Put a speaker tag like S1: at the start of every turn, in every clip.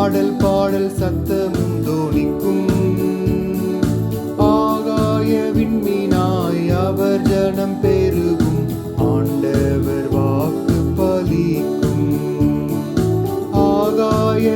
S1: பாடல் பாடல் சத்தமும் தோணிக்கும். ஆகாய விண்மீனாய் அவர் ஜனம் பெருகும். ஆண்டவர் வாக்கு பலிக்கும் ஆகாய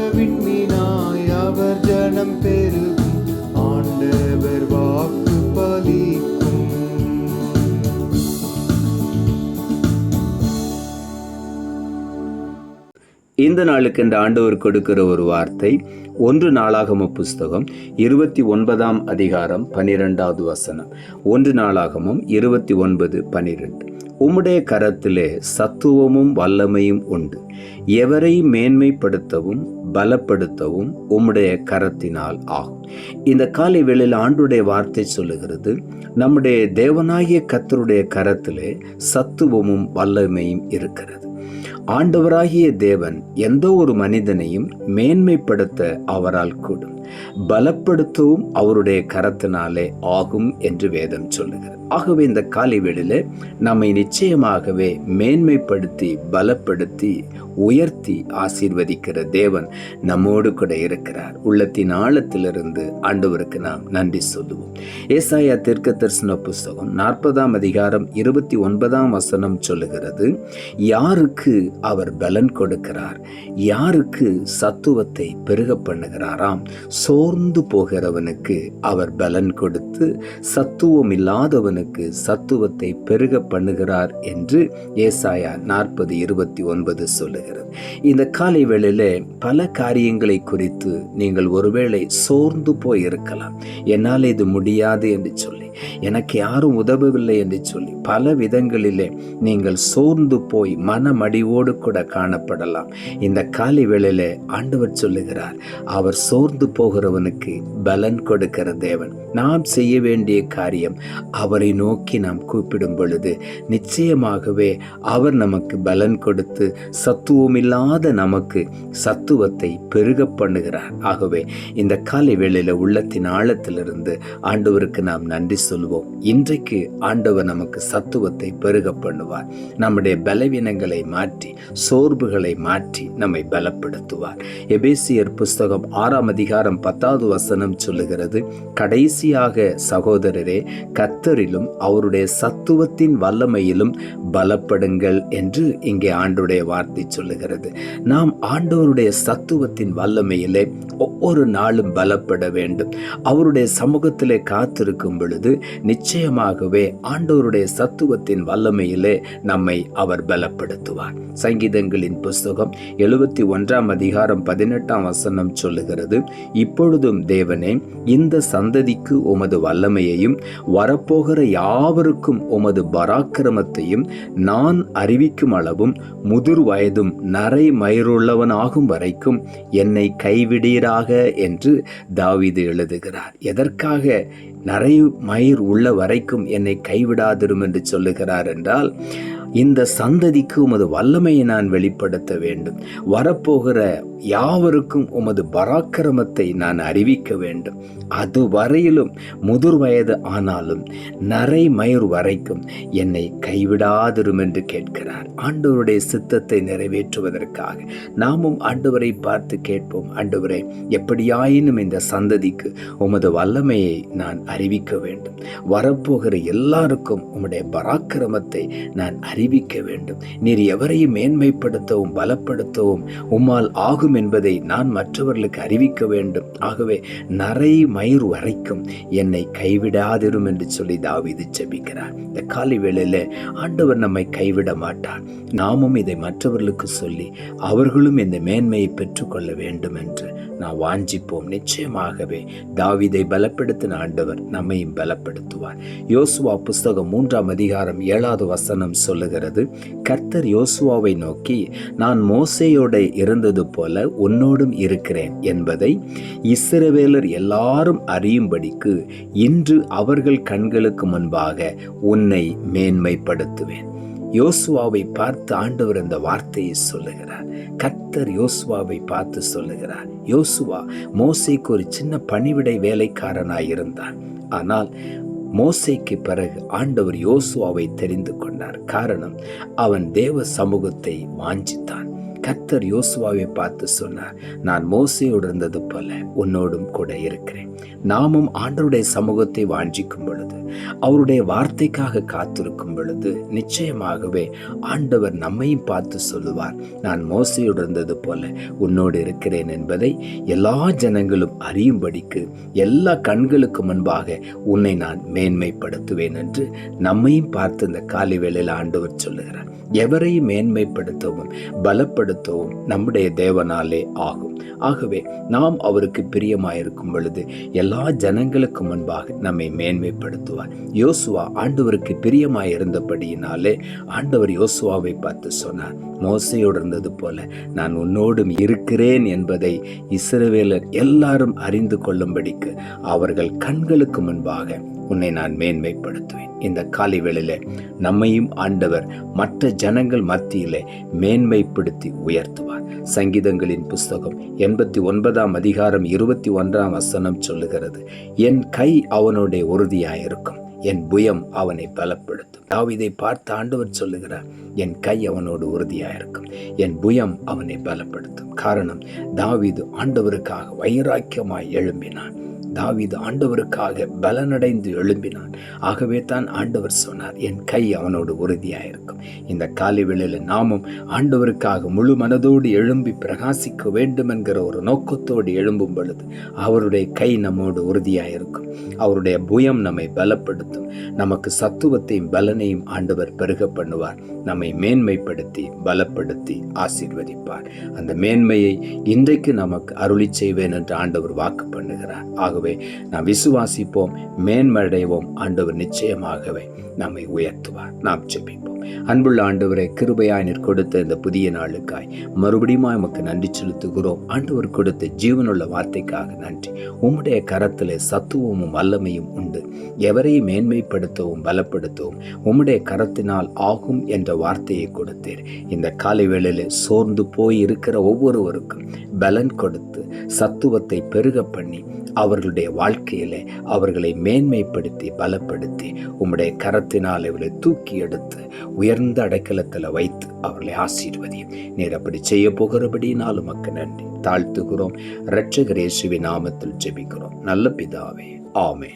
S2: இந்த நாளுக்கு இந்த ஆண்டவர் கொடுக்கிற ஒரு வார்த்தை ஒன்று நாளாகம புஸ்தகம் இருபத்தி ஒன்பதாம் அதிகாரம் பனிரெண்டாவது வசனம். ஒன்று நாளாகமும் இருபத்தி ஒன்பது பனிரெண்டு. உம்முடைய கரத்திலே சத்துவமும் வல்லமையும் உண்டு. எவரை மேன்மைப்படுத்தவும் பலப்படுத்தவும் உம்முடைய கரத்தினால் ஆகும். இந்த காலை வேளையில் ஆண்டுடைய வார்த்தை சொல்லுகிறது நம்முடைய தேவனாகிய கத்தருடைய கரத்திலே சத்துவமும் வல்லமையும் இருக்கிறது. ஆண்டவராகிய தேவன் எந்த ஒரு மனிதனையும் மேன்மைப்படுத்த அவரால் கூடும். பலப்படுத்தவும் அவருடைய கரத்தினாலே ஆகும் என்று வேதம் சொல்லுகிறது. ஆகவே இந்த காலை வேளையில நம்மை நிச்சயமாகவே மேன்மைப்படுத்தி பலப்படுத்தி உயர்த்தி ஆசீர்வதிக்கிற தேவன் நம்மோடு கூட இருக்கிறார். உள்ளத்தின் ஆழத்திலிருந்து ஆண்டவருக்கு நாம் நன்றி சொல்லுவோம். ஏசாயா தீர்க்க தரிசன புஸ்தகம் நாற்பதாம் அதிகாரம் இருபத்தி ஒன்பதாம் வசனம் சொல்லுகிறது யாருக்கு அவர் பலன் கொடுக்கிறார்? யாருக்கு சத்துவத்தை பெருக பண்ணுகிறாராம்? சோர்ந்து போகிறவனுக்கு அவர் பலன் கொடுத்து சத்துவம் இல்லாதவனுக்கு சத்துவத்தை பெருக பண்ணுகிறார் என்று ஏசாயா நாற்பது இருபத்தி ஒன்பது சொல்லுகிறது. இந்த காலை வேளையில் பல காரியங்களை குறித்து நீங்கள் ஒருவேளை சோர்ந்து போய் இருக்கலாம் என்னால் இது முடியாது என்று சொல்லி எனக்கு யாரும் உதவவில்லை என்று சொல்லி பல விதங்களிலே நீங்கள் சோர்ந்து போய் மனமடிவோடு கூட காணப்படலாம். இந்த காலை வேளையில ஆண்டவர் சொல்லுகிறார் அவர் சோர்ந்து போகிறவனுக்கு பலன் கொடுக்கிற தேவன். நாம் செய்ய வேண்டிய காரியம் அவரை நோக்கி நாம் கூப்பிடும் பொழுது நிச்சயமாகவே அவர் நமக்கு பலன் கொடுத்து சத்துவமில்லாத நமக்கு சத்துவத்தை பெருக பண்ணுகிறார். ஆகவே இந்த காலை வேளையில உள்ளத்தின் ஆழத்திலிருந்து ஆண்டவருக்கு நாம் நன்றி சொல்லுவோம். இன்றைக்கு ஆண்டவர் நமக்கு சத்துவத்தை பெருக பண்ணுவார் நம்முடைய பலவீனங்களை மாற்றி சோர்வுகளை மாற்றி நம்மை பலப்படுத்துவார். எபேசியர் புஸ்தகம் ஆறாம் அதிகாரம் பத்தாவது வசனம் சொல்லுகிறது கடைசியாக சகோதரரே கத்தரிலும் அவருடைய சத்துவத்தின் வல்லமையிலும் பலப்படுங்கள் என்று இங்கே ஆண்டுடைய வார்த்தை சொல்லுகிறது. நாம் ஆண்டவருடைய சத்துவத்தின் வல்லமையிலே ஒவ்வொரு நாளும் பலப்பட வேண்டும். அவருடைய சமூகத்திலே காத்திருக்கும் பொழுது நிச்சயமாகவே ஆண்டவருடைய சத்துவத்தின் வல்லமையிலே நம்மை அவர் பலப்படுத்துவார். சங்கீதங்களின் புஸ்தகம் எழுபத்தி ஒன்றாம் அதிகாரம் பதினெட்டாம் வசனம் சொல்லுகிறது இப்பொழுதும் தேவனே இந்த சந்ததிக்கு உமது வல்லமையையும் வரப்போகிற யாவருக்கும் உமது பராக்கிரமத்தையும் நான் அறிவிக்கும் அளவும் முதிர் வயதும் நரை மயிருள்ளவனாகும் வரைக்கும் என்னை கைவிடீராக என்று தாவிது எழுதுகிறார். எதற்காக நரை மயிர் உள்ள வரைக்கும் என்னை கைவிடாதிரும் என்று சொல்லுகிறார் என்றால் இந்த சந்ததிக்கு உமது வல்லமையை நான் வெளிப்படுத்த வேண்டும். வரப்போகிற யாவருக்கும் உமது பராக்கிரமத்தை நான் அறிவிக்க வேண்டும். அது வரையிலும் முதிர் வயது ஆனாலும் நரை மயிர் வரைக்கும் என்னை கைவிடாதிரும் என்று கேட்கிறார். ஆண்டவருடைய சித்தத்தை நிறைவேற்றுவதற்காக நாமும் ஆண்டவரை பார்த்து கேட்போம். ஆண்டவரே எப்படியாயினும் இந்த சந்ததிக்கு உமது வல்லமையை நான் அறிவிக்க வேண்டும். வரப்போகிற எல்லாருக்கும் உம்முடைய பராக்கிரமத்தை நான் அறி அறிவிக்க வேண்டும். நீர் எவரையும் மேன்மைப்படுத்தவும் பலப்படுத்தவும் உம்மால் ஆகும் என்பதை நான் மற்றவர்களுக்கு அறிவிக்க வேண்டும். ஆகவே நரை மயிர் வரைக்கும் என்னை கைவிடாதிரும் என்று சொல்லி தாவிது செபிக்கிறார் இந்த காலை வேளையில் ஆண்டவர் நம்மை கைவிட மாட்டார். நாமும் இதை மற்றவர்களுக்கு சொல்லி அவர்களும் இந்த மேன்மையை பெற்றுக்கொள்ள வேண்டும் என்று நான் வாஞ்சிப்போம் நிச்சயமாகவே. தாவிதை பலப்படுத்தின ஆண்டவர் நம்மையும் பலப்படுத்துவார். யோசுவா புஸ்தகம் மூன்றாம் அதிகாரம் ஏழாவது வசனம் சொல்லுகிறது கர்த்தர் யோசுவாவை நோக்கி நான் மோசையோட இருந்தது போல உன்னோடும் இருக்கிறேன் என்பதை இஸ்ரவேலர் எல்லாரும் அறியும்படிக்கு இன்று அவர்கள் கண்களுக்கு முன்பாக உன்னை மேன்மைப்படுத்துவேன். யோசுவாவை பார்த்து ஆண்டவர் அந்த வார்த்தையை சொல்லுகிறார். கத்தர் யோசுவாவை பார்த்து சொல்லுகிறார் யோசுவா மோசைக்கு ஒரு சின்ன பணிவிடை வேலைக்காரனாய் இருந்தான். ஆனால் மோசைக்கு பிறகு ஆண்டவர் யோசுவாவை தெரிந்து கொண்டார். காரணம் அவன் தேவ சமூகத்தை வாஞ்சித்தான். கத்தர் யோசுவாவை பார்த்து சொன்னார் நான் மோசையோடு இருந்தது போல உன்னோடும் கூட இருக்கிறேன். நாமும் ஆண்டவருடைய சமூகத்தை வாஞ்சிக்கும் பொழுது அவருடைய வார்த்தைக்காக காத்திருக்கும் பொழுது நிச்சயமாகவே ஆண்டவர் நம்மையும் பார்த்து சொல்லுவார் நான் மோசையோடு இருந்தது போல உன்னோடு இருக்கிறேன் என்பதை எல்லா ஜனங்களும் அறியும்படிக்கு எல்லா கண்களுக்கு முன்பாக உன்னை நான் மேன்மைப்படுத்துவேன் என்று நம்மையும் பார்த்து இந்த காலை வேளையில் ஆண்டவர் சொல்லுகிறார். எவரையும் மேன்மைப்படுத்தவும் பலப்படுத்தவும் நம்முடைய தேவனாலே ஆகும். ஆகவே நாம் அவருக்கு பிரியமாயிருக்கும் பொழுது எல்லா ஜனங்களுக்கு முன்பாக நம்மை மேன்மைப்படுத்துவார். யோசுவா ஆண்டவருக்கு பிரியமாயிருந்தபடியினாலே ஆண்டவர் யோசுவாவை பார்த்து சொன்னார் மோசையோடு இருந்தது போல நான் உன்னோடும் இருக்கிறேன் என்பதை இஸ்ரவேலர் எல்லாரும் அறிந்து கொள்ளும்படிக்கு அவர்கள் கண்களுக்கு முன்பாக உன்னை நான் மேன்மைப்படுத்துவேன். இந்த காலை வேளையில் நம்மையும் ஆண்டவர் மற்ற ஜனங்கள் மத்தியில் மேன்மைப்படுத்தி உயர்த்துவார். சங்கீதங்களின் புஸ்தகம் எண்பத்தி ஒன்பதாம் அதிகாரம் இருபத்தி ஒன்றாம் வசனம் சொல்லுகிறது என் கை அவனுடைய உறுதியாயிருக்கும் என் புயம் அவனை பலப்படுத்தும். தாவிதை பார்த்து ஆண்டவர் சொல்லுகிறார் என் கை அவனோடு உறுதியாயிருக்கும் என் புயம் அவனை பலப்படுத்தும். காரணம் தாவீது ஆண்டவருக்காக வைராக்கியமாய் எழும்பினான். தாவீது ஆண்டவருக்காக பலனடைந்து எழும்பினான். ஆகவே தான் ஆண்டவர் சொன்னார் என் கை அவனோடு உறுதியாயிருக்கும். இந்த காலை வேளையில் நாமும் ஆண்டவருக்காக முழு மனதோடு எழும்பி பிரகாசிக்க வேண்டும் என்கிற ஒரு நோக்கத்தோடு எழும்பும் பொழுது அவருடைய கை நம்மோடு உறுதியாயிருக்கும். அவருடைய புயம் நம்மை பலப்படுத்தும். நமக்கு சத்துவத்தையும் பலனையும் ஆண்டவர் பெருக பண்ணுவார். நம்மை மேன்மைப்படுத்தி பலப்படுத்தி ஆசீர்வதிப்பார். அந்த மேன்மையை இன்றைக்கு நமக்கு அருளி செய்வேன் என்று ஆண்டவர் வாக்கு பண்ணுகிறார். ஆகவே நாம் விசுவாசிப்போம் மேன்மடைவோம் ஆண்டவர் நிச்சயமாகவே நம்மை உயர்த்துவார். நாம் செபிப்போம் அன்புள்ள ஆண்டவரை கிருபையாய் நீர் கொடுத்த இந்த புதிய நாளுக்காய் மறுபடியும் உமக்கு நன்றி செலுத்துகிறோம். ஆண்டவர் கொடுத்த ஜீவனுள்ள வார்த்தைக்காக நன்றி. உம்முடைய கரத்தில் சத்துவமும் வல்லமையும் உண்டு. எவரையும் மேன்மைப்படுத்தவும் பலப்படுத்தவும் உம்முடைய கரத்தினால் ஆகும் என்ற வார்த்தையை கொடுத்தீர். இந்த காலை வேளையில் சோர்ந்து போய் இருக்கிற ஒவ்வொருவருக்கும் பலன் கொடுத்து சத்துவத்தை பெருக பண்ணி அவர்களுடைய வாழ்க்கையில அவர்களை மேன்மைப்படுத்தி பலப்படுத்தி உம்முடைய கரத்தினால் இவர்களை தூக்கி எடுத்து உயர்ந்த அடைக்கலத்தில் வைத்து அவர்களை ஆசீர்வதியும் நீர் அப்படி செய்ய போகிறபடினால் உமக்கு நன்றி. தாழ்த்துகிறோம். இரட்சகர் நாமத்தில் ஜெபிக்கிறோம். நல்ல பிதாவே. ஆமே